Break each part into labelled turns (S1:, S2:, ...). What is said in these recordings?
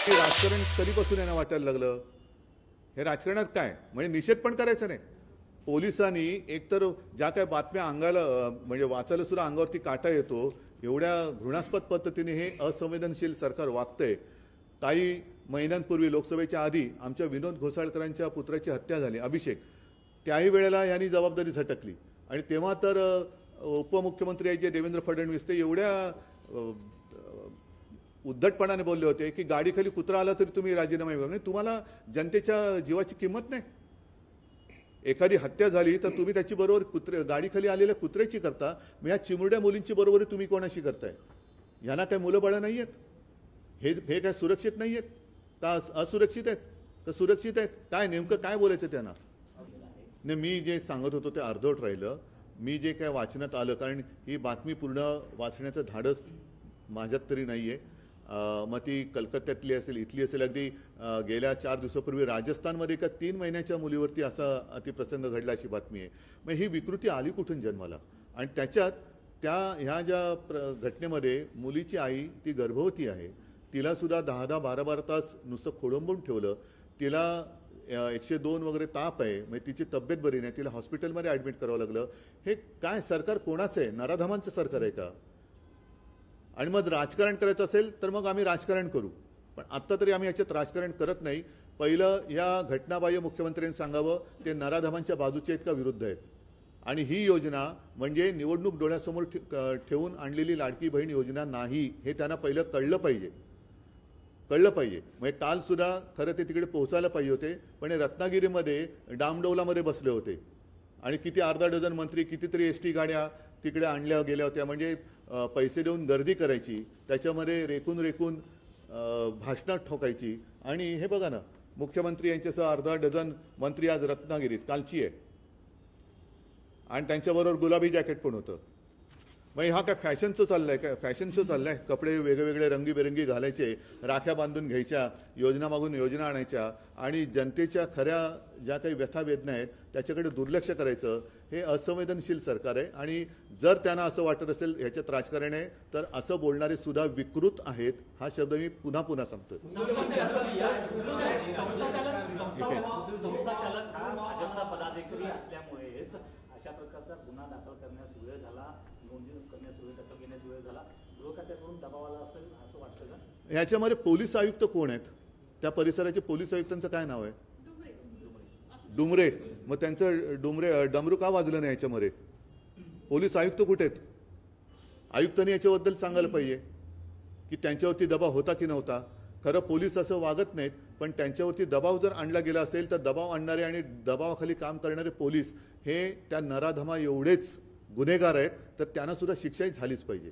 S1: हे राजकारण कधीपासून यांना वाटायला लागलं? हे राजकारणात काय? म्हणजे निषेध पण करायचा नाही. पोलिसांनी एकतर ज्या काही बातम्या अंगाला म्हणजे वाचायला सुद्धा अंगावरती काटा येतो एवढ्या घृणास्पद पद्धतीने हे असंवेदनशील सरकार वागतंय. काही महिन्यांपूर्वी लोकसभेच्या आधी आमच्या विनोद घोसाळकरांच्या पुत्राची हत्या झाली अभिषेक. त्याही वेळेला यांनी जबाबदारी झटकली. आणि तेव्हा तर उपमुख्यमंत्री जे देवेंद्र फडणवीस ते एवढ्या उद्धटपणाने बोलले होते की गाडीखाली कुत्रा आला तरी तुम्ही राजीनामा घेऊ म्हणजे तुम्हाला जनतेच्या जीवाची किंमत नाही. एखादी हत्या झाली तर तुम्ही त्याची बरोबर कुत्रे गाडीखाली आलेल्या कुत्र्याची करता मग या चिमुरड्या मुलींची बरोबरी तुम्ही कोणाशी करताय? यांना काही मुलं बाळं नाही आहेत हे हे काय सुरक्षित नाही आहेत का अस- असुरक्षित आहेत? का सुरक्षित आहेत? काय नेमकं काय बोलायचं त्यांना? नाही मी जे सांगत होतो ते अर्धवट राहिलं. मी जे काय वाचण्यात आलं कारण ही बातमी पूर्ण वाचण्याचं धाडस माझ्यात तरी नाही आहे मग ती कलकत्त्यातली असेल इथली असेल अगदी गेल्या चार दिवसापूर्वी राजस्थानमध्ये एका तीन महिन्याच्या मुलीवरती असा ती प्रसंग घडला अशी बातमी आहे. मग ही विकृती आली कुठून जन्माला? आणि त्याच्यात त्या ह्या ज्या प्र घटनेमध्ये मुलीची आई ती गर्भवती आहे तिला सुद्धा दहा दहा बारा बारा तास नुसतं खोडंबून ठेवलं तिला एकशे दोन वगैरे ताप आहे म्हणजे तिची तब्येत बरी नाही तिला हॉस्पिटलमध्ये ॲडमिट करावं लागलं. हे काय सरकार कोणाचं आहे? नराधामांचं सरकार आहे का? आणि मग राजकारण करायचं असेल तर मग आम्ही राजकारण करू. पण आत्ता तरी आम्ही याच्यात राजकारण करत नाही. पहिलं या घटनाबाह्य मुख्यमंत्र्यांनी सांगावं ते नराधमांच्या बाजूचे आहेत का विरुद्ध आहेत. आणि ही योजना म्हणजे निवडणूक डोळ्यासमोर ठेवून आणलेली लाडकी बहीण योजना नाही हे त्यांना पहिलं कळलं पाहिजे. कळलं पाहिजे. म्हणजे कालसुद्धा खरं ते तिकडे पोहोचायला पाहिजे होते पण हे रत्नागिरीमध्ये डामडौलामध्ये बसले होते. आणि किती अर्धा डझन मंत्री कितीतरी एस टी गाड्या तिकडे आणल्या गेल्या होत्या. म्हणजे पैसे देऊन गर्दी करायची त्याच्यामध्ये रेकून रेकून भाषणात ठोकायची. आणि हे बघा ना मुख्यमंत्री यांच्यासह अर्धा डझन मंत्री आज रत्नागिरीत कालची आहे. आणि त्यांच्याबरोबर गुलाबी जॅकेट पण होतं. म्हणजे हा काय फॅशनचं चाललंय काय? फॅशन शो चाललाय. कपडे वेगवेगळे रंगीबेरंगी घालायचे राख्या बांधून घ्यायच्या योजना मागून योजना आणायच्या आणि जनतेच्या खऱ्या ज्या काही व्यथा वेदना आहेत त्याच्याकडे दुर्लक्ष करायचं हे असंवेदनशील सरकार आहे. आणि जर त्यांना असं वाटत असेल ह्याच्यात राजकारण आहे तर असं बोलणारे सुद्धा विकृत आहेत हा शब्द मी पुन्हा पुन्हा सांगतो
S2: संस्था चालक अशा प्रकारचा गुन्हा दाखल करण्यास वेळ झाला नोंदणी करण्यास वेळ दखल घेण्यास वेळ झाला. गृह खात्याकडून दबाव आला असेल असं वाटतं का?
S1: ह्याच्यामध्ये पोलीस आयुक्त कोण आहेत? त्या परिसराचे पोलीस आयुक्तांचं काय नाव आहे? डुमरे. मग त्यांचं डुमरे डमरू का वाजलं नाही याच्यामध्ये? पोलीस आयुक्त कुठे आहेत? आयुक्तांनी याच्याबद्दल सांगायला पाहिजे की त्यांच्यावरती दबाव होता की नव्हता? खरं पोलीस असं वागत नाहीत. पण त्यांच्यावरती दबाव जर आणला गेला असेल तर दबाव आणणारे आणि दबावाखाली काम करणारे पोलीस हे त्या नराधमा एवढेच गुन्हेगार आहेत तर त्यांना सुद्धा शिक्षाही झालीच पाहिजे.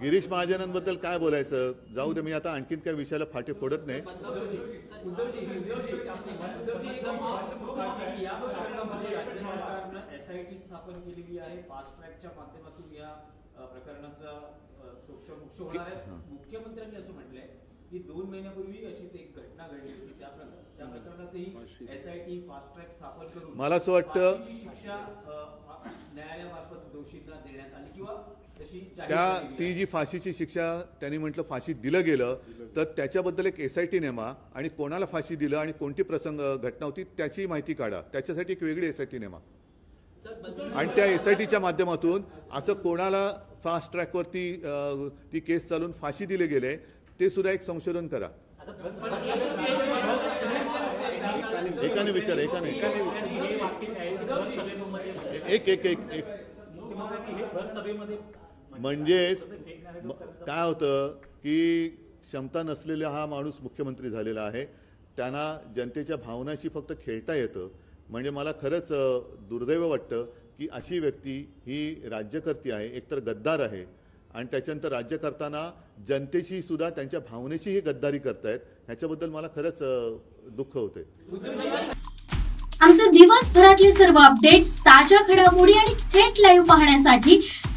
S3: गिरीश
S1: महाजनांबद्दल काय बोलायचं? जाऊ दे मी आता आणखीन काय विषयाला फाटे फोडत नाही.
S4: उद्धवजी उद्धवजी उद्धवजी एक प्रश्न होता की या प्रकरणामध्ये राज्य सरकारनं एसआयटी स्थापन केलेली आहे. फास्ट ट्रॅकच्या माध्यमातून या प्रकरणाचा अ, सोक्ष मोक्ष होणार आहे.
S1: हां.
S4: मुख्यमंत्र्यांनी असं म्हटलंय की दोन महिन्यापूर्वी अशीच एक घटना घडली होती त्या त्या प्रकरणातही एसआयटी फास्ट ट्रॅक स्थापन करून
S1: मला असं वाटतं-
S4: शिक्षा न्यायालयामार्फत दोषींना देण्यात आली किंवा
S1: त्या ती. जी फाशीची शिक्षा त्यांनी म्हटलं फाशी दिलं गेलं तर त्याच्याबद्दल एक एस आय टी नेमा आणि कोणाला फाशी दिलं आणि कोणती प्रसंग घटना होती त्याची माहिती काढा. त्याच्यासाठी एक वेगळी एस आय टी नेमा. आणि त्या एस आय टीच्या माध्यमातून असं कोणाला फास्ट ट्रॅकवरती ती केस चालून फाशी दिले गेले ते सुद्धा एक संशोधन करा. एकाने विचार एकाने. एकाने एक एक एक एक. म्हणजेच. काय होतं की क्षमता नसलेला हा माणूस मुख्यमंत्री झालेला आहे. त्यांना जनतेच्या भावनाशी फक्त खेळता येतं. म्हणजे मला खरंच दुर्दैव वाटतं की अशी व्यक्ती ही राज्यकर्ती आहे एकतर गद्दार आहे. आणि त्याच्यानंतर राज्य करताना जनतेशी सुद्धा त्यांच्या भावनेशीही गद्दारी करतायत. ह्याच्याबद्दल मला खरंच दुःख होतंय.
S5: आमचे दिवसभरातले सर्व अपडेट्स ताज्या घडामोडी आणि थेट लाईव्ह पाहण्यासाठी